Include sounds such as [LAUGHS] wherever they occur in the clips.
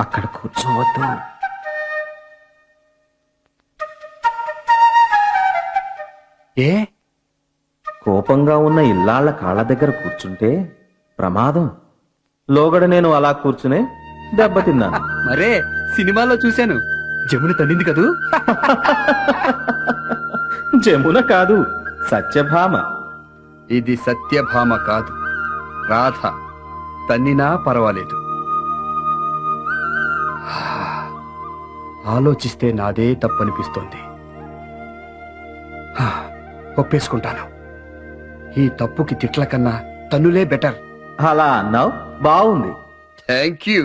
అక్కడ కూర్చోవద్దు. ఏ? కోపంగా ఉన్న ఇల్లాళ్ళ కాళ్ళ దగ్గర కూర్చుంటే ప్రమాదం. లోగడ నేను అలా కూర్చునే దెబ్బతిన్నాను. మరే సినిమాలో చూశాను. జమున తల్లింది కదూ? జమున కాదు సత్యభామ. ఇది సత్యభామ కాదు రాధ. తన్నినా పర్వాలేదు. ఆలోచిస్తే నాదే తప్పనిపిస్తోంది. ఒప్పేసుకుంటాను. ఈ తప్పుకి తిట్ల కన్నా తన్నులే బెటర్. అలా అన్నావు? బాగుంది థ్యాంక్ యూ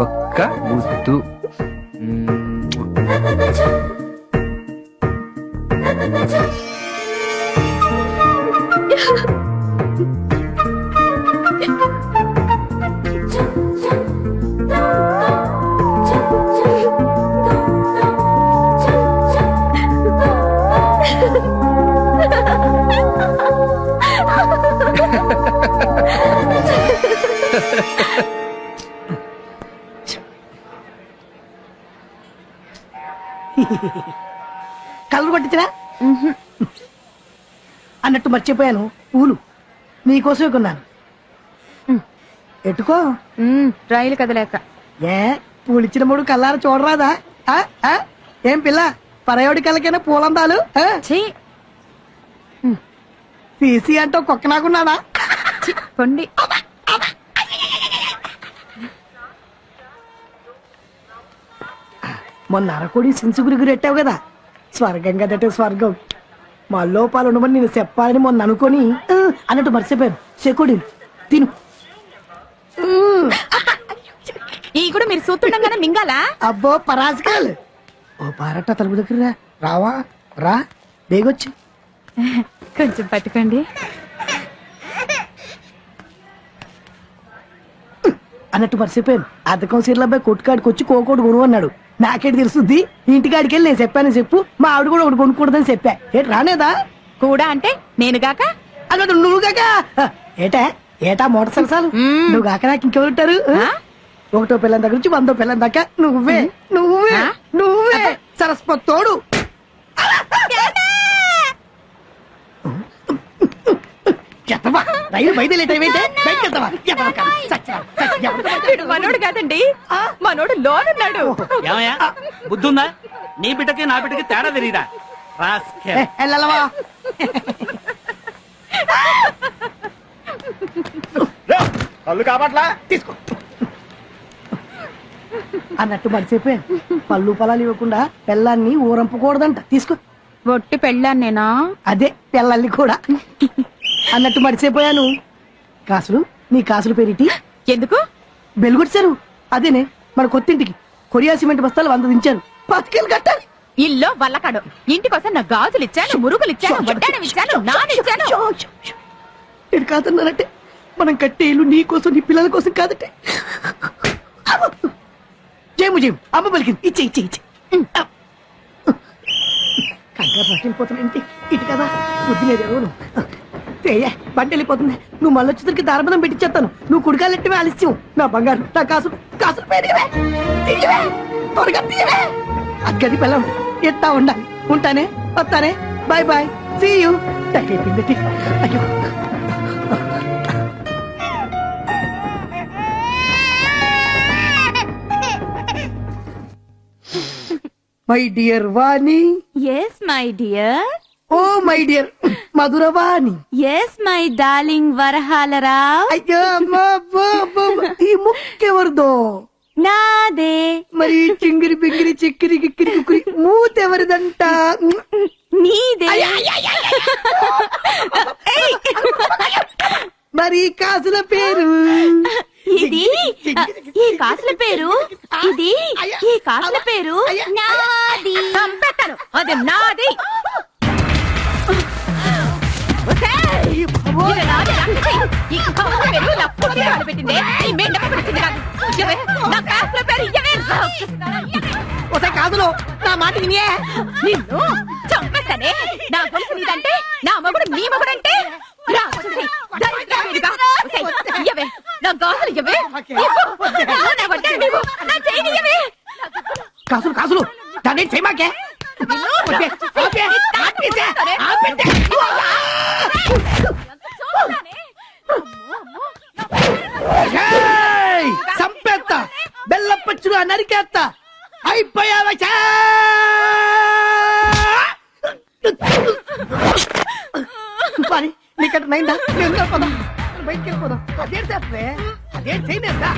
ఒక్క ముద్దు మ్మ్. కలర్ కొట్టించరా అన్నట్టు మర్చిపోయాను. పూలు నీకోసమే కొన్నాను. ఎట్టుకో రైలు కదలేక. ఏ పూలు ఇచ్చిన మూడు కల్లార చూడరాదా? ఏం పిల్ల? పరయోడి కళ్ళకైనా పూలందాలు? తీసి అంటూ కుక్క నాకున్నాడా పొండి. మొన్న అరకొడి సించుగురికి రెట్టావు కదా. స్వర్గం కదటే స్వర్గం. మా లోపాలు ఉండమని నేను చెప్పాలని మొన్న అనుకొని అన్నట్టు మర్చిపోయాను. చెకుడి తిను. ఈ కూడా మీరు చూస్తుండగానే మింగాలా? అబ్బో పరాజకాలు. ఓ పారట తలుపు దగ్గర రా. రావా? రా. బేగొచ్చు. కొంచెం పట్టుకోండి. అన్నట్టు మర్చిపోయాను. అద్దకం సీర్ల అబ్బాయి కొట్టుకాడికి వచ్చి కోకోడు కొను అన్నాడు నాకేటి తెలుస్తుంది? ఇంటికాడికి వెళ్ళి నేను చెప్పాను చెప్పు మా ఆవిడ కూడా ఒకటి కొనుక్കൂడదని చెప్పా. ఏటి రానేదా? కూడా అంటే నేను గాక అన్నట్టు నువ్వు కాక. ఏటా? ఏటా మోటార్ సరసాలు? మ్మ్. నువ్వు కాక నాకు ఇంకెవరుంటారు ఆ? ఒకటో పిల్లం దగ్గర నుంచి వందో పిల్లం దాకా. నువ్వే నువ్వే ఆ? నువ్వే. సరస్వతి తోడు. ఎత్తవా? రైలు అయితే బయటకు వెళ్తావా? ఎత్తవా. వీడు మనోడు కాదండి. మనోడు లోనున్నాడు. ఏమయ్యా? బుద్ధుందా? నీ బిడ్డకి నా బిడ్డకి తేడా తెలియదా. ఏ, వెళ్ళవా కళ్ళు కాపట్లా? తీసుకో. అన్నట్టు మర్చిపోయాను పళ్ళు పొలాలు ఇవ్వకుండా పెళ్ళాన్ని ఊరంపకూడదంట. తీసుకో. ఒట్టి పెళ్ళాన్నేనా? అదే పిల్లల్ని కూడా. అన్నట్టు మర్చిపోయాను. కాసులు నీ కాసులు పెరిటి? ఎందుకు? బెలుగొచ్చారు అదేనే మన కొత్తింటికి కొరియా సిమెంట్ బస్తాలు వంద దించారు. పాతికేలు కట్టాలి ఇల్లు వల్లకాడు. ఇంటికోసం నా గాజులు ఇచ్చాను మురుగులు ఇచ్చాను వడ్డానం ఇచ్చాను నాన్న ఇచ్చాను. నేను కాదన్నానంటే మనం కట్టే ఇల్లు నీ కోసం నీ పిల్లల కోసం కాదంటే. జయము జయము అమ్మ పలికింది. ఇచ్చే ఇచ్చే ఇచ్చే. కంగారు పట్టిపోతున్నాంటి ఇటు కదా బుద్ధి లేదు ఎవరు తేయ బండి వెళ్ళిపోతుంది. నువ్వు మళ్ళీ వచ్చేసరికి దారబలం పెట్టించేస్తాను నువ్వు కుడికాలెట్టివే ఆలస్యం. నా బంగారు నా కాసులు కాసులు పేరేవే తీయవే త్వరగా తీయవే. అక్కడి పిల్లం ఎత్తా ఉండాలి? ఉంటానే? వస్తానే? Bye bye. సీ యూ అయ్యో. [LAUGHS] My dear Vani. Yes my dear oh my dear Madhuravani. Yes my darling Varahalarao అయ్యో అమ్మా, అబ్బా, అబ్బా, అబ్బా. ఈ ముక్కెవరిదో నాదే. మరి ఈ చింగిరి బింగిరి చిక్కిరి గిక్కిరి కుక్కిరి మూతెవరిదంట నీదే. మరి ఈ కాసుల పేరు? ఇది ఈ కాసుల పేరు? ఇది ఈ కాసుల పేరు? నాది. చంపేస్తాను. అది నాది. ఒసే కాసులు నా మాట వినియే. నిన్ను చంపేస్తానే. నా గొలుసు నీదంటే నా మగుడు నీ మగుడంటే. ఇయ్యవే, నా గాజులు ఇయ్యవే. నా వడ్డాను. కాసులు కాసులు. దాన్ని చేయమాకే. బెల్లపచ్చులు నరికేస్తా అయిపోయావా పని మరి నీకట నైందా నేను వెళ్ళిపోదాం బయటికి వెళ్ళిపోదాం. అదేం చేస్తే అదేం చేయలేదా?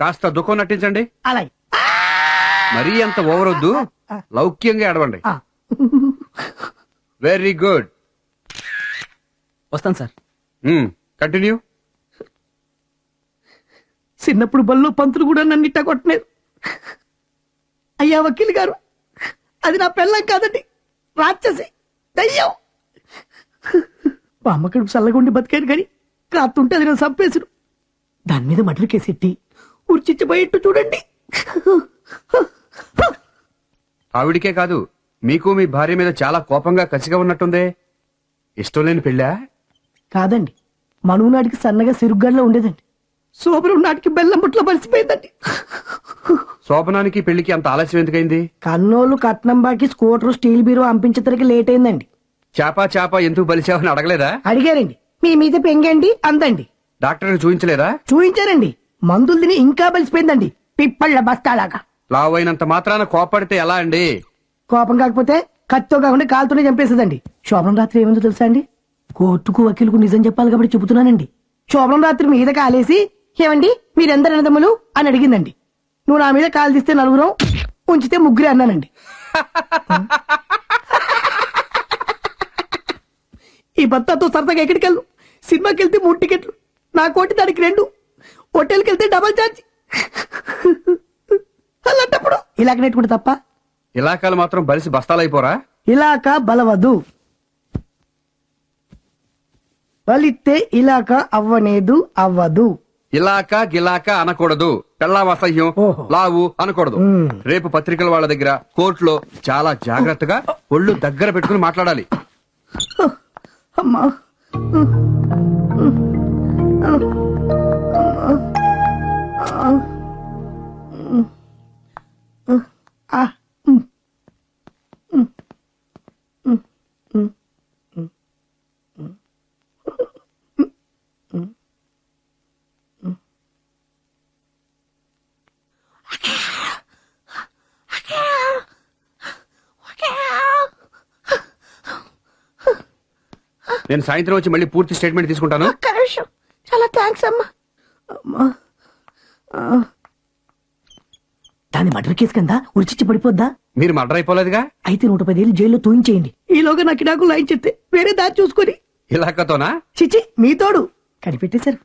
కాస్త దుఃఖం నటించండి. అలాగే. మరీ అంత ఓవర్ వద్దు. లౌక్యంగా ఏడవండి. ఆ. వెరీ గుడ్ వస్తాను సార్. కంటిన్యూ చిన్నప్పుడు బల్లో పంతులు కూడా నన్ను ఇట్ట కొట్టలేదు. అయ్యా వకీల్ గారు అది నా పెళ్ళం కాదండి. రాక్షసి దయ్యం. మా అమ్మ కడుపు చల్లగుండి బతికాను కానీ కాతుంటే అది నేను చంపేసుడు దాని మీద మటర్ కేసెట్టి ఉర్చిచ్చిపోయేట్టు చూడండి. ఆవిడికే కాదు మీకు మీ భార్య మీద చాలా కోపంగా కసిగా ఉన్నట్టుందే. ఇష్టం లేని పెళ్ళా? కాదండి మనువు నాటికి సన్నగా సిరుగ్గడ్లో ఉండేదండి. సోబరం నాటికి బెల్లం బుట్లో పరిచిపోయిందండి శోభనానికి పెళ్ళికి అంత ఆలస్యం ఎందుకైంది? కన్నోళ్ళు కట్నం బాకి స్కూటర్ స్టీల్ బీరో అంపించేసరికి లేట్ అయిందండి. చాపా చాపా ఎందుకు బలిచావని అడగలేదా? అడిగారండి మీ మీద పెంగండి అందండి. డాక్టర్ చూపించలేదా చూయించారండి. మందులు తిని ఇంకా బలిసిపోయిందండి. పిప్పళ్ళ బస్తాలాగా. లావు అయినంత మాత్రాన కోపడితే ఎలా అండి? కోపం కాకపోతే కత్తితో కాకుండా కాలుతోనే చంపేసేదండి. శోభనం రాత్రి ఏముందో తెలుసా అండి? కోర్టుకు వకీలుకు నిజం చెప్పాలి కాబట్టి చెబుతున్నానండి. శోభనం రాత్రి మీద కాలేసి ఏమండి మీరెందరు అన్నదమ్ములు? అని అడిగిందండి. నువ్వు నా మీద కాలు తీస్తే నలుగురం ఉంచితే ముగ్గురే అన్నానండి. ఈ భర్తతో సరదాగా ఎక్కడికి వెళ్ళు సినిమాకి వెళ్తే మూడు టికెట్లు. నా కోటి దానికి రెండు. హోటల్కి వెళ్తే డబల్ ఛార్జ్. అలాంటప్పుడు ఇలాగ నెట్టుకుంటే తప్ప. ఇలాకాలు మాత్రం బలిసి బస్తాలైపోరా ఇలాక బలవదు. బలిస్తే ఇలాక అవ్వనేదు అవ్వదు. ఇలాక గిలాక అనకూడదు. పెళ్ళాం అసహ్యం ఓహో. లావు అనకూడదు. మ్మ్. రేపు పత్రికల వాళ్ళ దగ్గర కోర్టులో చాలా జాగ్రత్తగా ఒళ్ళు దగ్గర పెట్టుకుని మాట్లాడాలి. అమ్మా. నేను సాయంత్రం వచ్చి మళ్ళీ పూర్తి స్టేట్మెంట్ తీసుకుంటాను. చాలా థ్యాంక్స్ అమ్మా. అమ్మా. ఆ. దాని మర్డర్ కేసు కింద ఉరిచిచ్చి పడిపోద్దా? మీరు మర్డర్ అయిపోలేదుగా? అయితే నూట పదేళ్ళు జైల్లో తూయించేయండి. ఈలోగా నాకు నాకు లైన్ చెప్తే వేరే దారి చూసుకొని. ఇలాకతోనా చిచి మీ తోడు. కనిపెట్టేశారు.